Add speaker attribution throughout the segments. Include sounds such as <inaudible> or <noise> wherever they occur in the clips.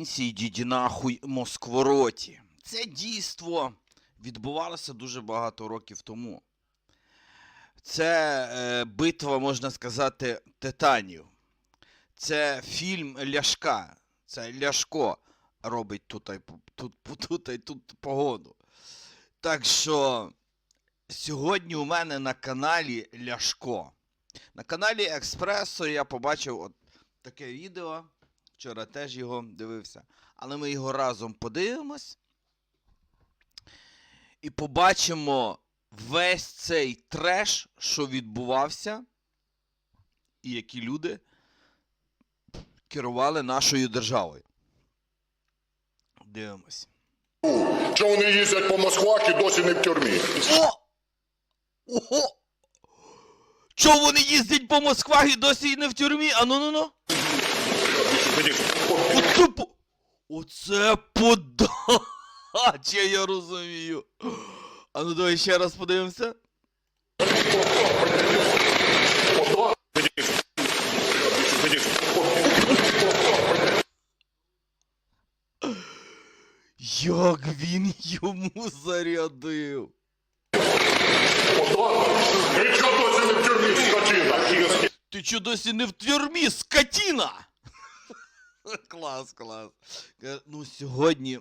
Speaker 1: українці, йдіть нахуй Москвороті. Це дійство відбувалося дуже багато років тому. Це е, битва, можна сказати, титанів. Це фільм Ляшка. Це Ляшко робить тут, п- тут, тут, тут погоду. Так що сьогодні у мене на каналі Ляшко. На каналі Експресо я побачив от таке відео. Вчора теж його дивився. Але ми його разом подивимось. І побачимо весь цей треш, що відбувався, і які люди керували нашою державою. Дивимось.
Speaker 2: Що вони їздять по Москвах і досі не в тюрмі.
Speaker 1: О! Ого! Чого вони їздять по Москвах і досі не в тюрмі? А ну ну ну. Оце, по... Оце подача, я розумію. А ну давай ще раз подивимося. Як він йому зарядив. Ти чо досі не в тюрмі, скотіна? <laughs> клас, клас. Е, Ну, сьогодні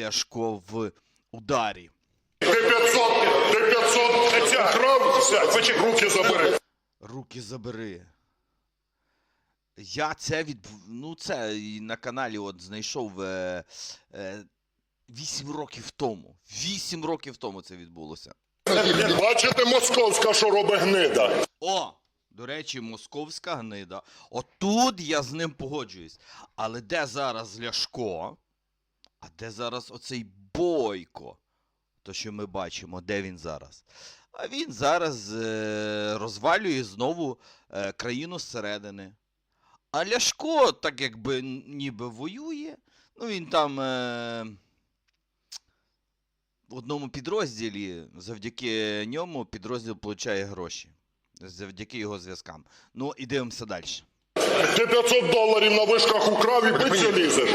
Speaker 1: Ляшко в ударі.
Speaker 2: Ти 500, ти 500 крав, руки забери.
Speaker 1: Руки забери. Я це від... Ну, це на каналі от знайшов е... Е... 8 років тому. 8 років тому це відбулося.
Speaker 2: Бачите, московська, що робить гнида.
Speaker 1: О! До речі, московська гнида. Отут я з ним погоджуюсь. Але де зараз Ляшко? А де зараз оцей Бойко? То, що ми бачимо, де він зараз? А він зараз е- розвалює знову е- країну зсередини. А Ляшко, так якби ніби воює. Ну він там. Е- в одному підрозділі, завдяки ньому підрозділ отримує гроші. Завдяки його зв'язкам. Ну і дивимося далі.
Speaker 2: Ти 500 доларів на вишках украв і биться лізеш.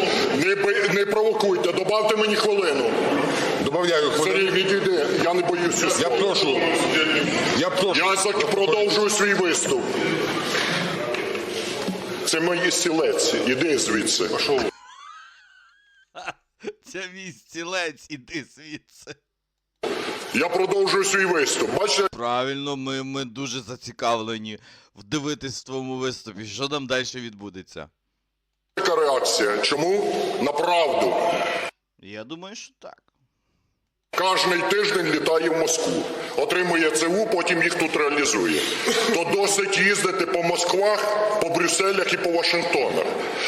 Speaker 2: Не, би- не провокуйте, добавте мені хвилину.
Speaker 3: Добавляю хвилину.
Speaker 2: Сергій, відійди, я не боюся.
Speaker 3: Я прошу. Я прошу.
Speaker 2: Я зак- продовжую свій виступ. Це мої стілець. Іди звідси. Пішов. <laughs>
Speaker 1: Це мій стілець, іди звідси.
Speaker 2: Я продовжую свій виступ. Бачите,
Speaker 1: Правильно, ми, ми дуже зацікавлені вдивитись в твоєму виступі. Що там далі відбудеться?
Speaker 2: яка реакція? Чому? На правду.
Speaker 1: Я думаю, що так.
Speaker 2: Кожний тиждень літає в Москву, отримує ЦУ, потім їх тут реалізує. То досить їздити по Москвах, по Брюсселях і по Вашингтонах.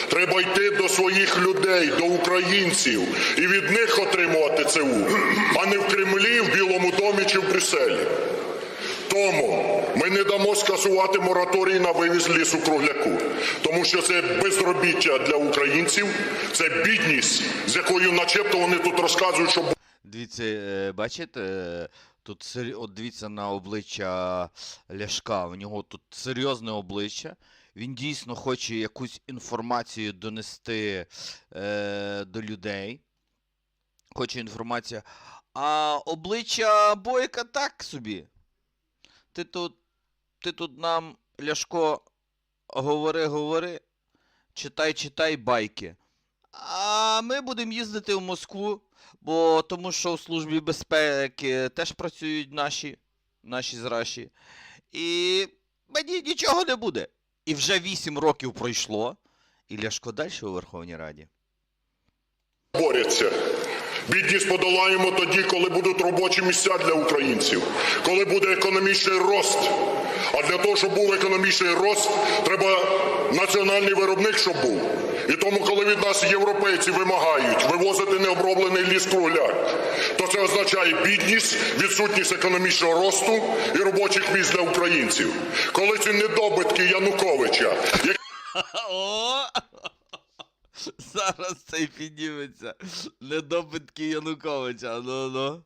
Speaker 2: Треба йти до своїх людей, до українців і від них отримувати ЦУ, а не в Кремлі, в Білому домі чи в Брюсселі. Тому ми не дамо скасувати мораторій на вивіз лісу кругляку, тому що це безробіття для українців, це бідність, з якою начебто вони тут розказують, що
Speaker 1: Дивіться, е, бачите, е, тут от дивіться на обличчя Ляшка. У нього тут серйозне обличчя. Він дійсно хоче якусь інформацію донести е, до людей. Хоче інформацію. А обличчя Бойка так собі. Ти тут, ти тут нам, Ляшко, говори, говори, читай, читай байки. А ми будемо їздити в Москву, бо тому що в службі безпеки теж працюють наші, наші зраші. І мені нічого не буде. І вже 8 років пройшло, і Ляшко далі у Верховній Раді.
Speaker 2: борються. Бідність подолаємо тоді, коли будуть робочі місця для українців, коли буде економічний рост. А для того, щоб був економічний рост, треба національний виробник, щоб був. І тому, коли від нас європейці вимагають вивозити необроблений ліс кругляк, то це означає бідність, відсутність економічного росту і робочих місць для українців. Коли ці недобитки Януковича, які! <laughs>
Speaker 1: Зараз цей підніметься. Недобитки Януковича. Ну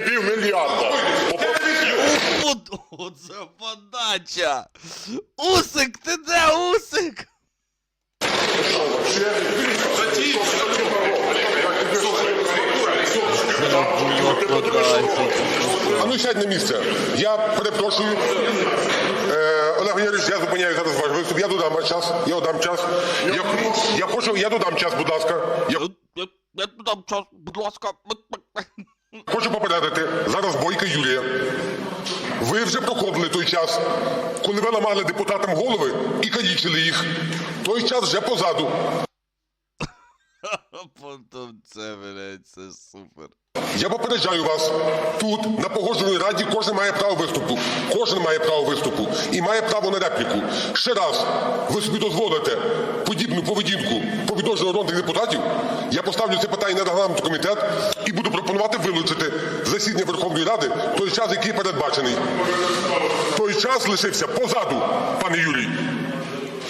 Speaker 1: ну.
Speaker 2: півмільярда,
Speaker 1: От, оце подача! Усик, ти де усик?
Speaker 3: А ну сядь на місце. Я перепрошую. Е, Олег Валерійович, я зупиняю зараз ваш виступ. Я додам ваш час. Я додам час. Я, я хочу, я додам час, будь ласка. Я
Speaker 1: Я, я дам час, будь ласка.
Speaker 3: Хочу попередити. Зараз Бойка Юлія. Ви вже проходили той час, коли ви ламали депутатам голови і калічили їх. Той час вже позаду. <laughs>
Speaker 1: Це, блядь, це супер.
Speaker 3: Я попереджаю вас, тут, на погодженій раді, кожен має право виступу. Кожен має право виступу і має право на репліку. Ще раз ви собі дозволите подібну поведінку по відношенню народних депутатів. Я поставлю це питання на регламентний комітет і буду пропонувати вилучити засідання Верховної Ради той час, який передбачений. Той час лишився позаду, пане Юрій,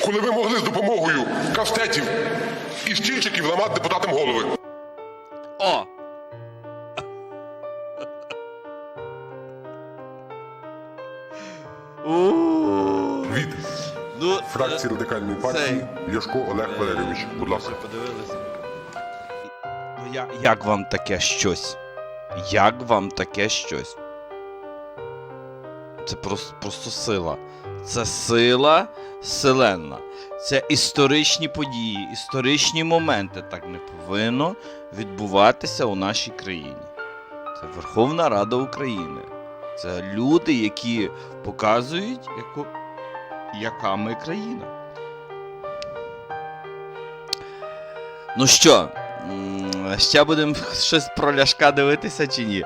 Speaker 3: коли ви могли з допомогою кастетів і стільчиків ламати депутатам голови.
Speaker 1: О!
Speaker 3: Від
Speaker 1: Ну,
Speaker 3: фракції радикальної партії Ляшко Олег Валерійович. Будь ласка.
Speaker 1: Подивилися. Я, як вам таке щось? Як вам таке щось? Це просто, просто сила. Це сила селена. Це історичні події, історичні моменти. Так не повинно відбуватися у нашій країні. Це Верховна Рада України. Це люди, які показують, яку, яка ми країна. Ну що, ще будемо щось про ляшка дивитися чи ні?